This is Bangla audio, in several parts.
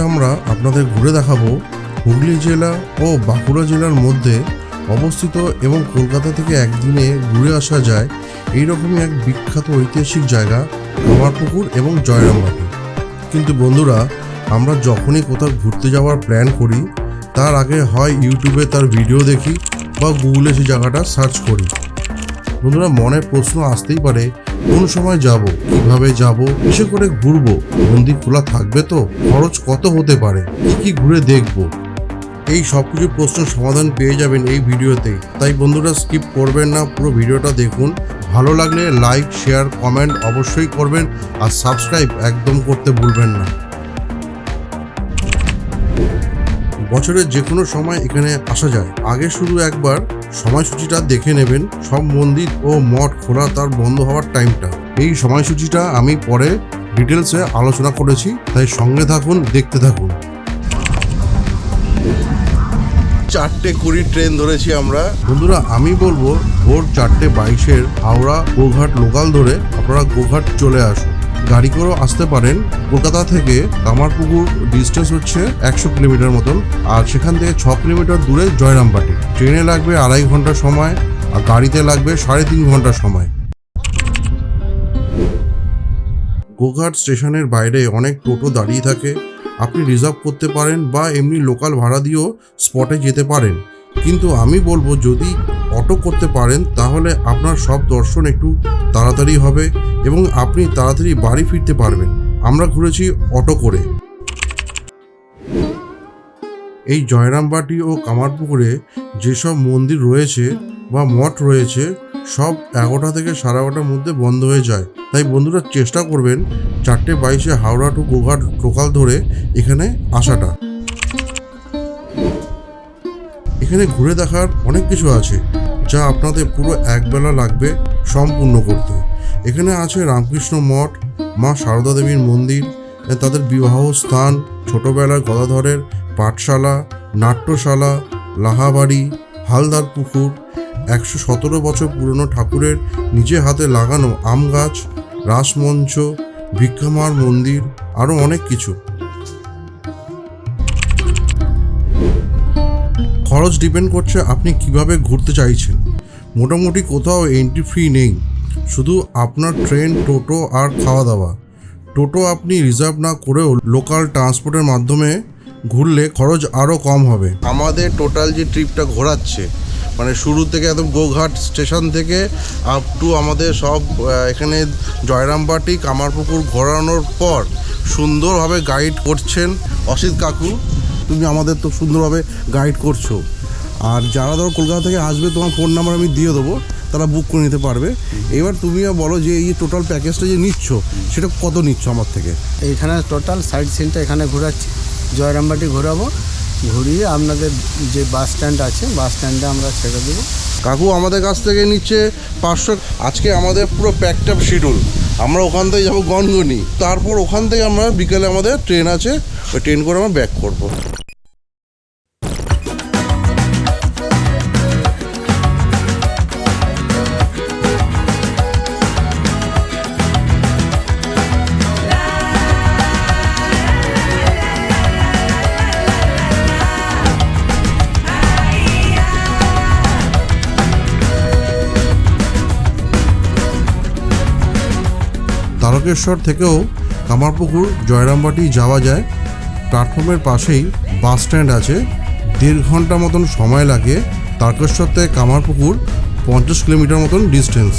আমরা আপনাদের ঘুরে দেখাবো হুগলি জেলা ও বাঁকুড়া জেলার মধ্যে অবস্থিত এবং কলকাতা থেকে একদিনে ঘুরে আসা যায় এইরকমই এক বিখ্যাত ঐতিহাসিক জায়গা কামারপুকুর এবং জয়রামবাটি। কিন্তু বন্ধুরা, আমরা যখনই কোথাও ঘুরতে যাওয়ার প্ল্যান করি, তার আগে হয় ইউটিউবে তার ভিডিও দেখি বা গুগলে সেই জায়গাটা সার্চ করি। বন্ধুরা মনে প্রশ্ন আসতেই পারে, কোন সময় যাব, কীভাবে যাব, কিসে করে ঘুরবো মন্দির খোলা থাকবে তো? খরচ কত হতে পারে? কি কি ঘুরে দেখব? এই সব কিছু প্রশ্নের সমাধান পেয়ে যাবেন এই ভিডিওতে। তাই বন্ধুরা স্কিপ করবেন না, পুরো ভিডিওটা দেখুন। ভালো লাগলে লাইক শেয়ার কমেন্ট অবশ্যই করবেন আর সাবস্ক্রাইব একদম করতে ভুলবেন না। বছরের যে কোনো সময় এখানে আসা যায়। আগে শুধু একবার সময়সূচিটা দেখে নেবেন। সব মন্দির ও মঠ খোলা তার বন্ধ হওয়ার টাইমটা এই সময়সূচিটা আমি পরে ডিটেলসে আলোচনা করেছি তাই সঙ্গে থাকুন দেখতে থাকুন। চারটে কুড়ি ট্রেন ধরেছি আমরা। বন্ধুরা আমি বলব ভোর চারটে বাইশের হাওড়া গোঘাট লোকাল ধরে আপনারা গোঘাট চলে আসুন। গাড়ি করেও আসতে পারেন কলকাতা থেকে কামারপুকুর ডিস্টেন্স হচ্ছে একশো কিলোমিটার মতন, আর সেখান থেকে ছ কিলোমিটার দূরে জয়রামবাটি। ট্রেনে লাগবে আড়াই ঘণ্টা সময়, আর গাড়িতে লাগবে সাড়ে তিন ঘণ্টা সময়। গোঘাট স্টেশনের বাইরে অনেক টোটো দাঁড়িয়ে থাকে। আপনি রিজার্ভ করতে পারেন বা এমনি লোকাল ভাড়া দিয়েও স্পটে যেতে পারেন। কিন্তু আমি বলব, যদি অটো করতে পারেন, তাহলে আপনার সব দর্শন একটু তাড়াতাড়ি হবে এবং আপনি তাড়াতাড়ি বাড়ি ফিরতে পারবেন। আমরা ঘুরেছি অটো করে। এই জয়রামবাটি ও কামারপুকুরে যেসব মন্দির রয়েছে বা মঠ রয়েছে, সব এগারোটা থেকে সাড়ে এগারোটার মধ্যে বন্ধ হয়ে যায়। তাই বন্ধুরা চেষ্টা করবেন চারটে বাইশে হাওড়া টু গোঘাট লোকাল ধরে এখানে আসাটা। এখানে ঘুরে দেখার অনেক কিছু আছে। যা আপনাদের পুরো একবেলা লাগবে সম্পূর্ণ করতে। এখানে আছে রামকৃষ্ণ মঠ, মা সারদা দেবীর মন্দির তাদের বিবাহ স্থান ছোটবেলার গদাধরের পাঠশালা, নাট্যশালা, লাহাবাড়ি, হালদার পুকুর, একশো সতেরো বছর পুরনো ঠাকুরের নিজে হাতে লাগানো আম গাছ, রাসমঞ্চ, ভিক্ষামার মন্দির আরও অনেক কিছু। খরচ ডিপেন্ড করছে আপনি কীভাবে ঘুরতে চাইছেন। মোটামুটি কোথাও এন্ট্রি ফি নেই। শুধু আপনার ট্রেন টোটো আর খাওয়া দাওয়া টোটো আপনি রিজার্ভ না করেও লোকাল ট্রান্সপোর্টের মাধ্যমে ঘুরলে খরচ আরও কম হবে। আমাদের টোটাল যে ট্রিপটা ঘোরাচ্ছে মানে শুরু থেকে একদম গোঘাট স্টেশন থেকে আপ টু আমাদের সব এখানে জয়রামবাটি, কামারপুকুর ঘোরানোর পর সুন্দরভাবে গাইড করছেন অসিত কাকু। তুমি আমাদের তো সুন্দরভাবে গাইড করছ। আর যারা ধরো কলকাতা থেকে আসবে তোমার ফোন নাম্বার আমি দিয়ে দেবো তারা বুক করে নিতে পারবে। এবার তুমিও বলো যে এই টোটাল প্যাকেজটা যে নিচ্ছ সেটা কত নিচ্ছ আমার থেকে? এখানে টোটাল সাইড সিনটা এখানে ঘোরাচ্ছি। জয়রামবাটি ঘোরাবো ঘুরিয়ে আপনাদের যে বাস স্ট্যান্ড আছে বাস স্ট্যান্ডে আমরা ছেড়ে দেবো। কাকু আমাদের কাছ থেকে নিচ্ছে পাঁচশো। আজকে আমাদের পুরো প্যাকড আপ শিডিউল আমরা ওখান থেকে যাব গনগনি। তারপর ওখান থেকে আমরা বিকেলে আমাদের ট্রেন আছে ওই ট্রেন করে আমরা ব্যাক করব। তারকেশ্বর থেকেও কামারপুকুর জয়রামবাটি যাওয়া যায়। প্ল্যাটফর্মের পাশেই বাস স্ট্যান্ড আছে। দেড় ঘণ্টা মতন সময় লাগে তারকেশ্বর থেকে কামারপুকুর পঞ্চাশ কিলোমিটার মতন ডিস্টেন্স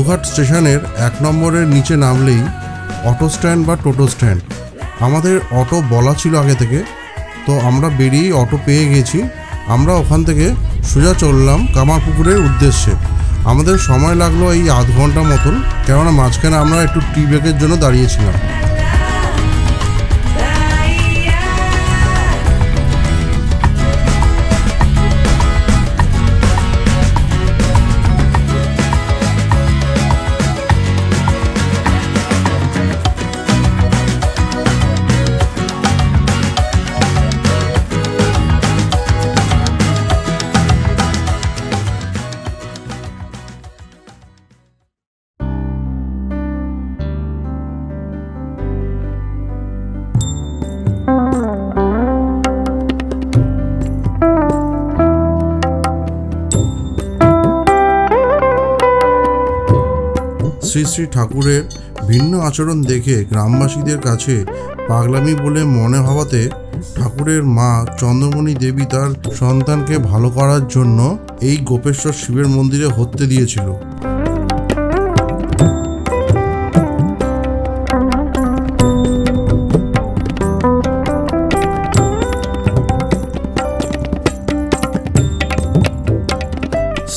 গোঘাট স্টেশনের এক নম্বরের নিচে নামলেই অটো স্ট্যান্ড বা টোটো স্ট্যান্ড। আমাদের অটো বলা ছিল আগে থেকে, তো আমরা বেরিয়েই অটো পেয়ে গেছি। আমরা ওখান থেকে সোজা চললাম কামারপুকুরের উদ্দেশ্যে। আমাদের সময় লাগল এই আধ ঘণ্টা মতন, কেননা মাঝখানে আমরা একটু টি ব্রেকের জন্য দাঁড়িয়েছিলাম। শ্রী শ্রী ঠাকুরের ভিন্ন আচরণ দেখে গ্রামবাসীদের কাছে পাগলামি বলে মনে হওয়াতে ঠাকুরের মা চন্দ্রমণি দেবী তার সন্তানকে ভালো করার জন্য এই গোপেশ্বর শিবের মন্দিরে হত্যে দিয়েছিল।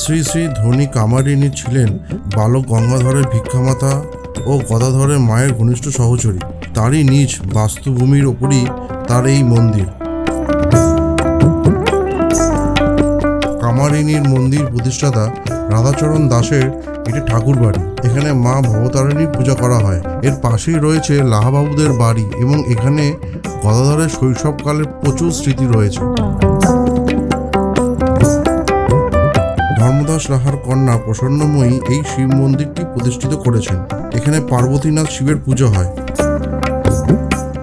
শ্রী শ্রী ধনী কামারিনী ছিলেন বালক গঙ্গাধরের ভিক্ষামাতা ও গদাধরের মায়ের ঘনিষ্ঠ সহচরী। তারই নিজ বাস্তুভূমির ওপরই তার এই মন্দির। কামারিনীর মন্দির প্রতিষ্ঠাতা রাধাচরণ দাসের একটি ঠাকুর বাড়ি এখানে মা ভবতারিণীর পূজা করা হয়। এর পাশেই রয়েছে লাহাবাবুদের বাড়ি এবং এখানে গদাধরের শৈশবকালের প্রচুর স্মৃতি রয়েছে। ধর্মদাস রাহার কন্যা প্রসন্নময়ী এই শিব মন্দিরটি প্রতিষ্ঠিত করেছেন। এখানে পার্বতীনাথ শিবের পুজো হয়।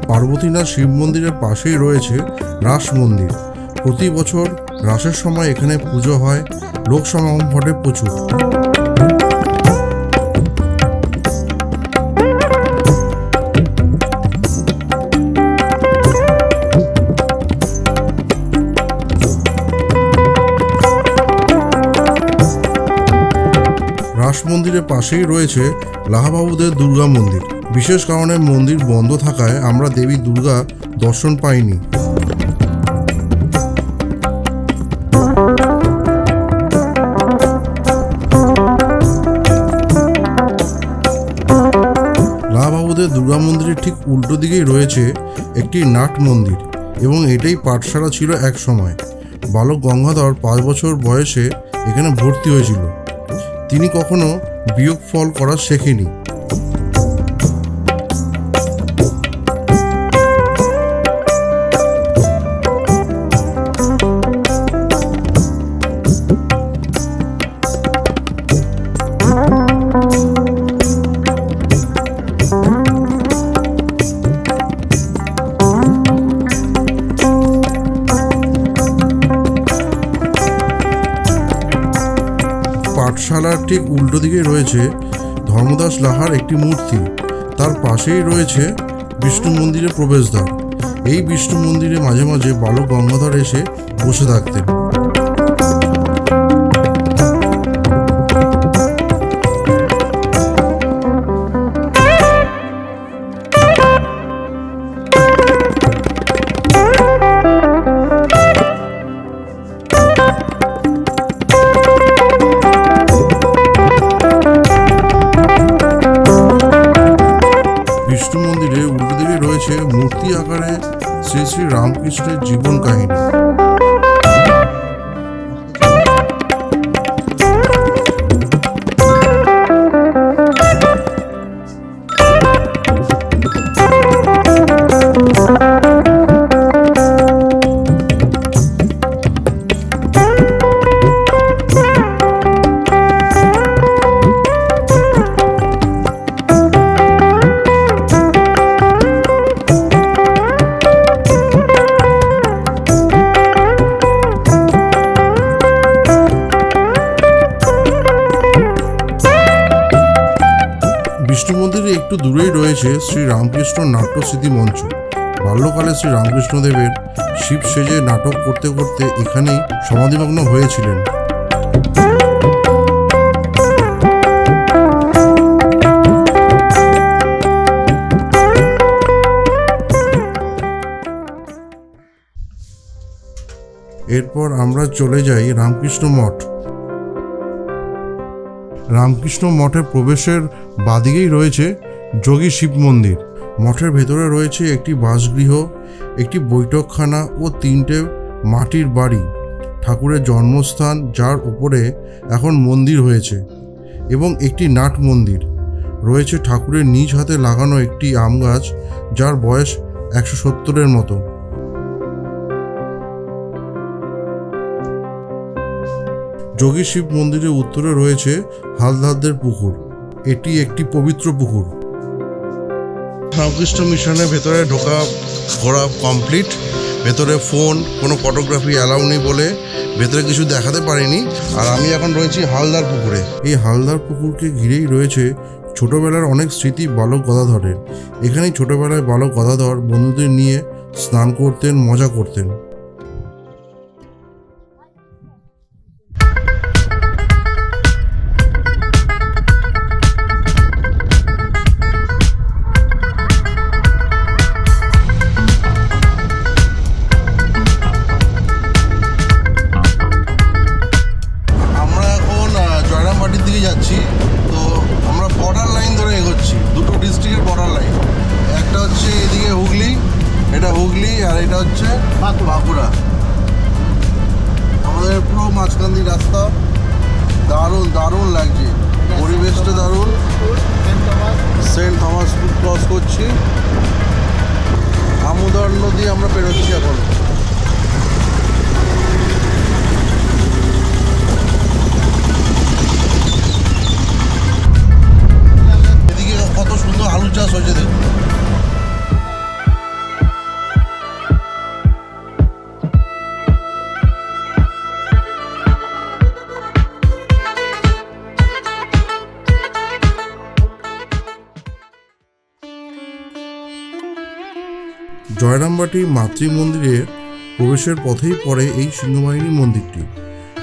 পার্বতীনাথ শিব মন্দিরের পাশেই রয়েছে রাস মন্দির। প্রতি বছর রাসের সময় এখানে পুজো হয়। লোক সমাগম ঘটে প্রচুর। মন্দিরের পাশেই রয়েছে লাহাবাবুদের দুর্গা মন্দির। বিশেষ কারণে মন্দির বন্ধ থাকায় আমরা দেবী দুর্গা দর্শন পাইনি। লাহাবাবুদের দুর্গা মন্দিরের ঠিক উল্টো দিকেই রয়েছে একটি নাট মন্দির এবং এটাই পাঠশালা ছিল এক সময়। বালক গঙ্গাধর পাঁচ বছর বয়সে এখানে ভর্তি হয়েছিল। তিনি কখনো বিয়োগ ফল করা শেখেনি। ঠিক উল্টো দিকে রয়েছে ধর্মদাস লাহার একটি মূর্তি। তার পাশেই রয়েছে বিষ্ণু মন্দিরের প্রবেশদ্বার। এই বিষ্ণু মন্দিরে মাঝে মাঝে বালক গঙ্গাধর এসে বসে থাকতেন। শ্রী শ্রী রামকৃষ্ণের জীবন কাহিনী একটু দূরেই রয়েছে শ্রী রামকৃষ্ণ নাট্য স্মৃতি মঞ্চ। বাল্যকালে শ্রী রামকৃষ্ণদেবের শিব সেজে নাটক করতে করতে এখানেই সমাধিমগ্ন হয়েছিলেন। এরপর আমরা চলে যাই রামকৃষ্ণ মঠ। রামকৃষ্ণ মঠের প্রবেশের বাদিকেই রয়েছে যোগী শিব মন্দির। মঠের ভেতরে রয়েছে একটি বাসগৃহ, একটি বৈঠকখানা ও তিনটে মাটির বাড়ি। ঠাকুরের জন্মস্থান, যার উপরে এখন মন্দির হয়েছে এবং একটি নাট মন্দির। রয়েছে ঠাকুরের নিজ হাতে লাগানো একটি আম গাছ, যার বয়স একশো সত্তরের মতো। যোগী শিব মন্দিরের উত্তরে রয়েছে হালদারদের পুকুর। এটি একটি পবিত্র পুকুর। রামকৃষ্ণ মিশনের ভেতরে ঢোকা ঘোরা কমপ্লিট ভেতরে ফোন কোনো ফটোগ্রাফি অ্যালাউ নেই বলে ভেতরে কিছু দেখাতে পারিনি। আর আমি এখন রয়েছি হালদার পুকুরে। এই হালদার পুকুরকে ঘিরেই রয়েছে ছোটোবেলার অনেক স্মৃতি বালক গদাধরের। এখানেই ছোটোবেলায় বালক গদাধর বন্ধুদের নিয়ে স্নান করতেন, মজা করতেন। হচ্ছে বাঁকুড়া আমাদের পুরো মাঝখান দিয়ে রাস্তা দারুণ দারুণ লাগছে। পরিবেশটা দারুণ। সেন্ট থমাস ক্রস করছি। আমোদর নদী আমরা পেরোচ্ছি এখন। জয়রামবাটি মাতৃ মন্দিরের প্রবেশের পথেই পড়ে এই সিংহবাহিনী মন্দিরটি।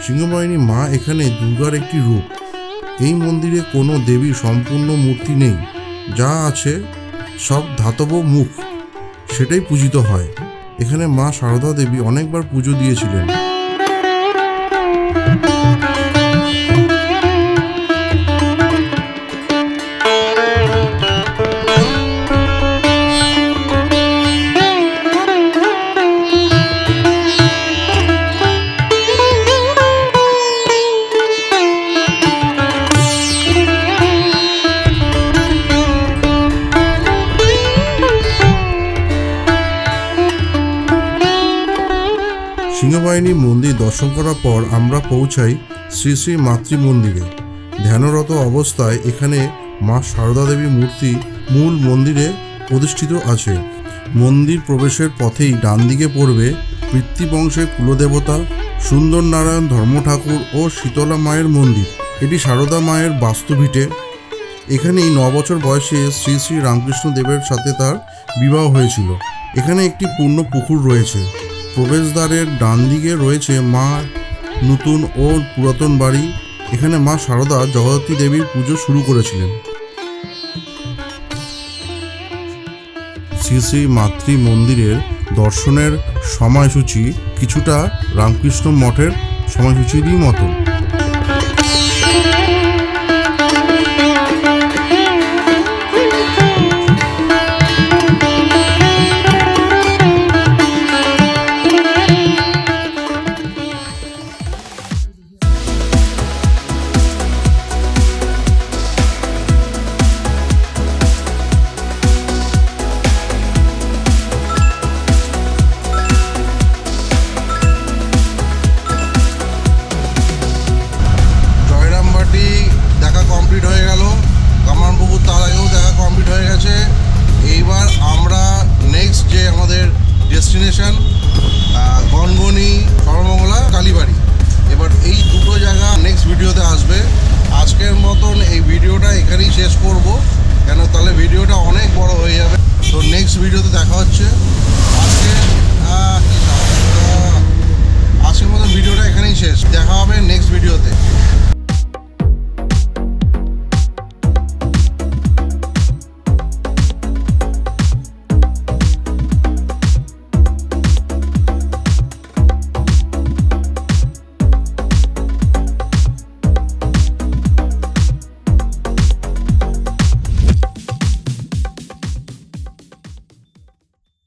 সিংহবাহিনী মা এখানে দুর্গার একটি রূপ। এই মন্দিরে কোনো দেবীর সম্পূর্ণ মূর্তি নেই। যা আছে সব ধাতব মুখ। সেটাই পূজিত হয়। এখানে মা শারদা দেবী অনেকবার পুজো দিয়েছিলেন। সিংহবাহিনী মন্দির দর্শন করার পর আমরা পৌঁছাই শ্রী শ্রী মাতৃ মন্দিরে। ধ্যানরত অবস্থায় এখানে মা সারদা দেবী মূর্তি মূল মন্দিরে প্রতিষ্ঠিত আছে। মন্দির প্রবেশের পথেই ডান দিকে পড়বে পিতৃবংশের কুলদেবতা সুন্দর নারায়ণ ধর্ম ঠাকুর ও শীতলা মায়ের মন্দির। এটি সারদা মায়ের বাস্তুভিটে এখানেই ন বছর বয়সে শ্রী শ্রী রামকৃষ্ণ দেবের সাথে তার বিবাহ হয়েছিল। এখানে একটি পূর্ণ পুকুর রয়েছে। প্রবেশদ্বারের ডান দিকে রয়েছে মা নতুন ও পুরাতন বাড়ি। এখানে মা সারদা জগদ্ধাত্রী দেবীর পুজো শুরু করেছিলেন। শ্রী শ্রী মাতৃ মন্দিরের দর্শনের সময়সূচি কিছুটা রামকৃষ্ণ মঠের সময়সূচিরই মতো